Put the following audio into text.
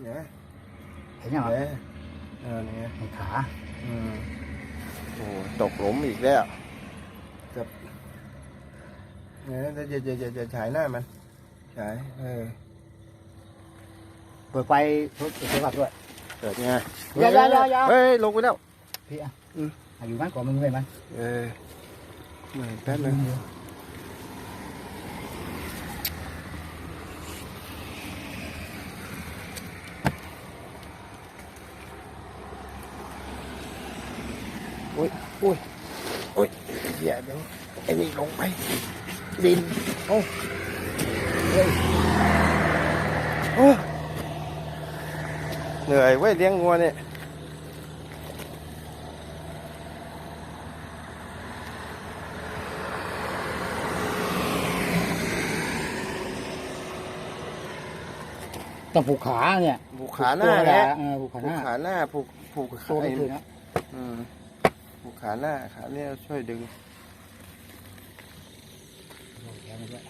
เนี่ยเห็นยังเออเออเนี่ยเห็นขาอืมโอ้ตกหลุมอีกแล้วเกับเนี่ยจะจะจะจะจะฉายหน้ามันฉายเออเปิดไฟทุบโทรศัพท์ด้วยเกิดไงอย่าอย่าอย่าอย่าเฮ้ยลงไปแล้วพี่อะอืมอะอยู่มันก่อนมึงเลยมันเออไม่แป๊บนึง อ้ยโอ้ยโอ้ยเหี้ยเดี๋ยวไอ้นี่ลงไปดินโอ้เฮ้ยโอ้เหนื่อยเว้ยเลี้ยงงัวเนี่ยต้องผูกขาเนี่ยผูกขาหน้าตัวแหละเออผูกขาผูหกน้าขาหน้าผูกผูกตัวไอ้ไม่ถึงนะอืมผูก ขาหน้าขาเนี่ยช่วยดึงแขนมันด้วย